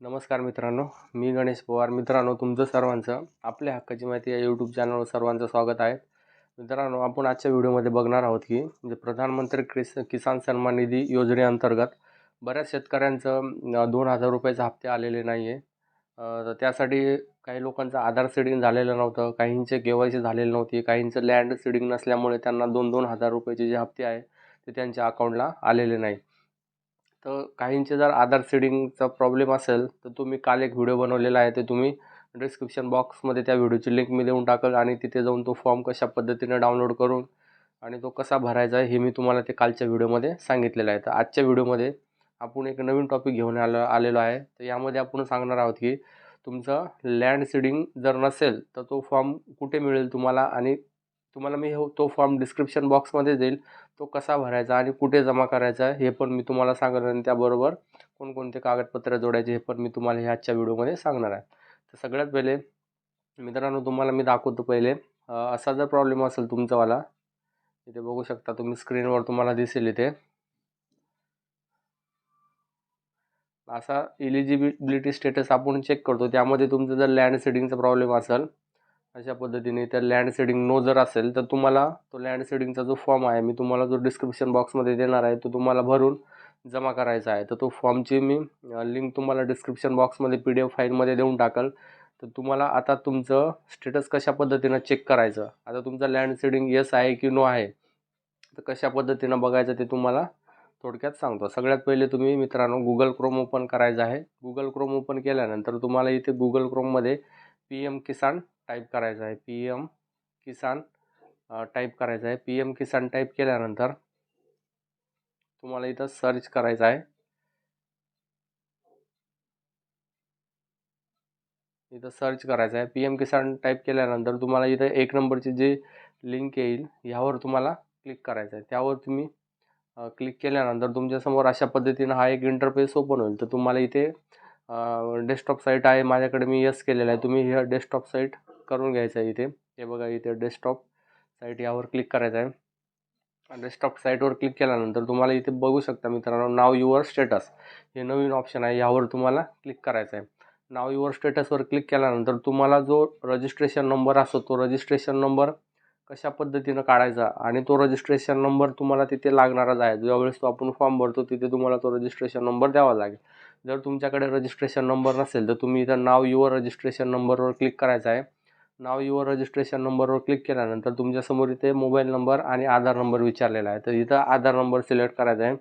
नमस्कार मित्रांनो मी गणेश पवार. मित्रांनो तुमचं सर्वांचं आपल्या हक्काची माहिती या यूट्यूब चॅनलवर सर्वांचं स्वागत आहे. मित्रांनो आपण आजच्या व्हिडिओमध्ये बघणार आहोत की म्हणजे प्रधानमंत्री क्रिस किसान सन्मान निधी योजनेअंतर्गत बऱ्याच शेतकऱ्यांचं दोन हजार रुपयाचे हप्ते आलेले नाही आहे तर त्यासाठी काही लोकांचं आधार सीडिंग झालेलं नव्हतं काहींचे के वाय सी झालेले नव्हती काहींचं लँड सीडिंग नसल्यामुळे त्यांना दोन दोन हजार रुपयाचे जे हप्ते आहे ते त्यांच्या अकाउंटला आलेले नाही. तर काहींचे जर आधार सीडिंगचा प्रॉब्लेम असेल तर तुम्ही काल एक व्हिडिओ बनवलेला आहे ते तुम्ही डिस्क्रिप्शन बॉक्समध्ये त्या व्हिडिओची लिंक मी देऊन टाकल आणि तिथे जाऊन तो फॉर्म कशा पद्धतीने डाउनलोड करून आणि तो कसा भरायचा आहे हे मी तुम्हाला ते कालच्या व्हिडिओमध्ये सांगितलेलं आहे. तर आजच्या व्हिडिओमध्ये आपण एक नवीन टॉपिक घेऊन आलो आलेलो आहे. तर यामध्ये आपण सांगणार आहोत की तुमचं लँड सीडिंग जर नसेल तर तो फॉर्म कुठे मिळेल तुम्हाला आणि तुम्हाला मी हो तो फॉर्म डिस्क्रिप्शन बॉक्समध्ये देईल. तो कसा भरायचा आणि कुठे जमा करायचा हे पण मी तुम्हाला सांगणार आणि त्याबरोबर कोणकोणते कागदपत्र जोडायचे हे पण मी तुम्हाला ह्या आजच्या व्हिडिओमध्ये सांगणार आहे. तर सगळ्यात पहिले मित्रांनो तुम्हाला मी दाखवतो पहिले. असा जर प्रॉब्लेम असेल तुमचावाला इथे बघू शकता तुम्ही स्क्रीनवर तुम्हाला दिसेल इथे. असा इलिजिबिलिटी स्टेटस आपण चेक करतो. त्यामध्ये तुमचं जर लँड सेडिंगचा प्रॉब्लेम असेल अशा पद्धतीने त्या लँड सेडिंग नो जर असेल तर तुम्हाला तो लँड सेडिंगचा जो फॉर्म आहे मी तुम्हाला जो डिस्क्रिप्शन बॉक्समध्ये देणार आहे तो तुम्हाला भरून जमा करायचा आहे. तर तो फॉर्मची मी लिंक तुम्हाला डिस्क्रिप्शन बॉक्समध्ये पी डी एफ फाईलमध्ये देऊन टाकल. तर तुम्हाला आता तुमचं स्टेटस कशा पद्धतीनं चेक करायचं? आता तुमचं लँड सेडिंग येस आहे की नो आहे? तर कशा पद्धतीनं बघायचं ते तुम्हाला थोडक्यात सांगतो. सगळ्यात पहिले तुम्ही मित्रांनो गुगल क्रोम ओपन करायचं आहे. गुगल क्रोम ओपन केल्यानंतर तुम्हाला इथे गुगल क्रोममध्ये पी एम किसान टाईप करायचं आहे. पी एम किसान टाईप करायचं आहे. पी एम किसान टाईप केल्यानंतर तुम्हाला इथं सर्च करायचं आहे. इथं सर्च करायचं आहे. पी एम किसान टाईप केल्यानंतर तुम्हाला इथं एक नंबरची जी लिंक येईल ह्यावर तुम्हाला क्लिक करायचं आहे. त्यावर तुम्ही क्लिक केल्यानंतर तुमच्यासमोर अशा पद्धतीनं हा एक इंटरफेस ओपन होईल. तर तुम्हाला इथे डेस्कटॉप साईट आहे माझ्याकडे मी यस केलेलं आहे. तुम्ही हे डेस्कटॉप साईट करून घ्यायचं आहे इथे. हे बघा इथे डेस्कटॉप साईट यावर क्लिक करायचं आहे. डेस्कटॉप साईटवर क्लिक केल्यानंतर तुम्हाला इथे बघू शकता मित्रांनो नाव युअर स्टेटस हे नवीन ऑप्शन आहे यावर तुम्हाला क्लिक करायचं आहे. नाव युअर स्टेटसवर क्लिक केल्यानंतर तुम्हाला जो रजिस्ट्रेशन नंबर असतो तो रजिस्ट्रेशन नंबर कशा पद्धतीनं काढायचा आणि तो रजिस्ट्रेशन नंबर तुम्हाला तिथे लागणारच आहे. ज्यावेळेस तो आपण फॉर्म भरतो तिथे तुम्हाला तो रजिस्ट्रेशन नंबर द्यावा लागेल. जर तुमच्याकडे रजिस्ट्रेशन नंबर नसेल तर तुम्ही इथं नाव युअर रजिस्ट्रेशन नंबरवर क्लिक करायचं आहे. नाव युअर रजिस्ट्रेशन नंबरवर क्लिक केल्यानंतर तुमच्यासमोर इथे मोबाईल नंबर आणि आधार नंबर विचारलेला आहे. तर इथं आधार नंबर सिलेक्ट करायचा आहे.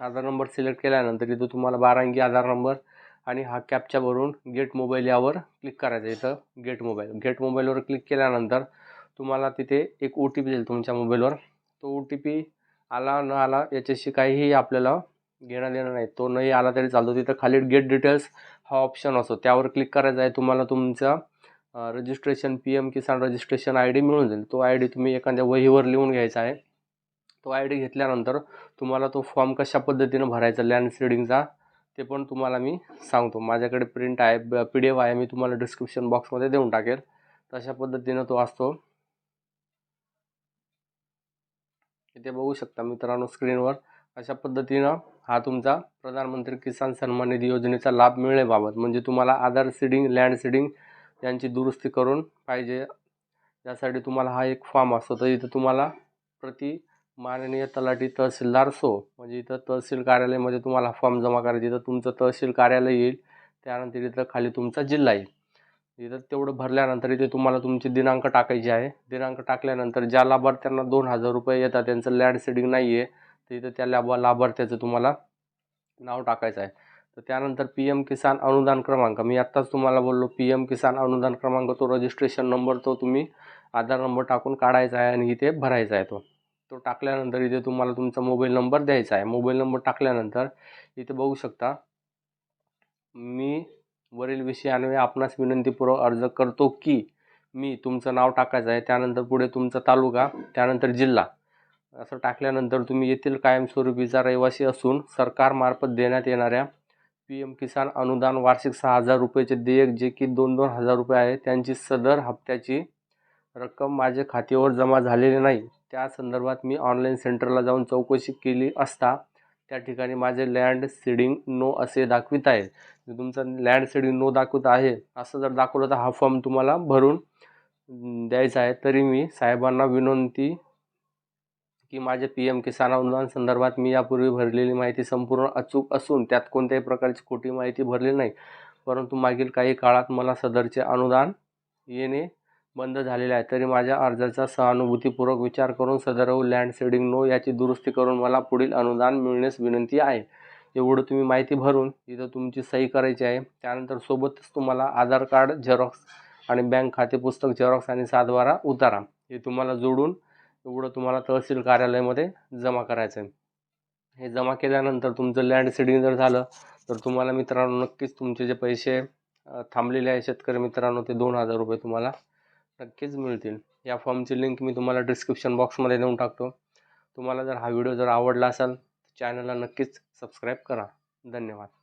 आधार नंबर सिलेक्ट केल्यानंतर इथं तुम्हाला बारांगी आधार नंबर आणि हा कॅपच्या भरून गेट मोबाईल यावर क्लिक करायचं इथं गेट मोबाईल गेट मोबाईलवर क्लिक केल्यानंतर तुम्हाला तिथे एक ओ टी पी देईल तुमच्या मोबाईलवर तो ओ टी पी आला न आला याच्याशी काहीही आपल्याला घेणं देणं नाही. तो नाही आला तरी चालतो. तिथं खाली गेट डिटेल्स हा ऑप्शन असतो. त्यावर क्लिक करायचा आहे तुम्हाला तुमचा registration P M Kisan registration I D मिळून जाईल. तो आय डी तुम्ही एखाद्या वहीवर लिहून घ्यायचा आहे. तो आय डी घेतल्यानंतर तुम्हाला तो फॉर्म कशा पद्धतीनं भरायचा लँड सीडिंगचा ते पण तुम्हाला मी सांगतो. माझ्याकडे प्रिंट आहे पी डी एफ आहे मी तुम्हाला डिस्क्रिप्शन बॉक्समध्ये देऊन टाकेल. तशा पद्धतीनं तो असतो. इथे बघू शकता मित्रांनो स्क्रीनवर अशा पद्धतीनं हा तुमचा प्रधानमंत्री किसान सन्मान निधी योजनेचा लाभ मिळण्याबाबत म्हणजे तुम्हाला आधार सीडिंग लँड सीडिंग यांची दुरुस्ती करून पाहिजे यासाठी तुम्हाला हा एक फॉर्म असतो. तर इथं तुम्हाला प्रति माननीय तलाठी तहसीलदार सो म्हणजे इथं तहसील कार्यालयामध्ये तुम्हाला फॉर्म जमा करायचा इथं तुमचं तहसील कार्यालय येईल त्यानंतर इथं खाली तुमचा जिल्हा येईल. इथं तेवढं भरल्यानंतर इथे तुम्हाला तुमचे दिनांक टाकायचे आहे. दिनांक टाकल्यानंतर ज्या लाभार्थ्यांना दोन हजार रुपये येतात त्यांचं लँड सीडिंग नाही आहे तर इथं त्या लाभा लाभार्थ्याचं तुम्हाला नाव टाकायचं आहे. तर त्यानंतर पी एम किसान अनुदान क्रमांक. मी आत्ताच तुम्हाला बोललो पी एम किसान अनुदान क्रमांक तो रजिस्ट्रेशन नंबर तो तुम्ही आधार नंबर टाकून काढायचा आहे आणि इथे भरायचा आहे तो. तो टाकल्यानंतर इथे तुम्हाला तुमचा मोबाईल नंबर द्यायचा आहे. मोबाईल नंबर टाकल्यानंतर इथे बघू शकता मी वरील विषयान्वये आपणास विनंतीपूर्वक अर्ज करतो की मी तुमचं नाव टाकायचं आहे. त्यानंतर पुढे तुमचा तालुका त्यानंतर जिल्हा. असं टाकल्यानंतर तुम्ही येथील कायमस्वरूपीचा रहिवासी असून सरकारमार्फत देण्यात येणाऱ्या पी एम किसान अनुदान वार्षिक सहा हजार रुपयाचे देयक जे की दोन दोन हजार रुपये आहे त्यांची सदर हप्त्याची रक्कम माझ्या खात्यावर जमा झालेली नाही. त्या संदर्भात मी ऑनलाईन सेंटरला जाऊन चौकशी केली असता त्या ठिकाणी माझे लँड सीडिंग नो असे दाखवित आहे. तुमचं लँड सीडिंग नो दाखवत आहे असं जर दाखवलं तर हा फॉर्म तुम्हाला भरून द्यायचा आहे. तरी मी साहेबांना विनंती की माझे पी एम किसान अनुदान संदर्भात मी यापूर्वी भरलेली माहिती संपूर्ण अचूक असून त्यात कोणत्याही प्रकारची खोटी माहिती भरली नाही. परंतु मागील काही काळात मला सदरचे अनुदान येणे बंद झालेले आहे. तरी माझ्या अर्जाचा सहानुभूतीपूर्वक विचार करून सदर लँड सेडिंग नो याची दुरुस्ती करून मला पुढील अनुदान मिळण्यास विनंती आहे. एवढं तुम्ही माहिती भरून इथं तुमची सही करायची आहे. त्यानंतर सोबतच तुम्हाला आधार कार्ड झेरॉक्स आणि बँक खाते पुस्तक झेरॉक्स आणि सातबारा उतारा. हे तुम्हाला जोडून तेवढं तुम्हाला तहसील कार्यालयामध्ये जमा करायचं आहे हे जमा केल्यानंतर तुमचं लँड सीडिंग जर झालं तर तुम्हाला मित्रांनो नक्कीच तुमचे जे पैसे थांबलेले आहे शेतकरी मित्रांनो ते दोन हजार रुपये तुम्हाला नक्कीच मिळतील. या फॉर्मची लिंक मी तुम्हाला डिस्क्रिप्शन बॉक्समध्ये देऊन टाकतो. तुम्हाला जर हा व्हिडिओ जर आवडला असेल चॅनलला नक्कीच सबस्क्राईब करा. धन्यवाद.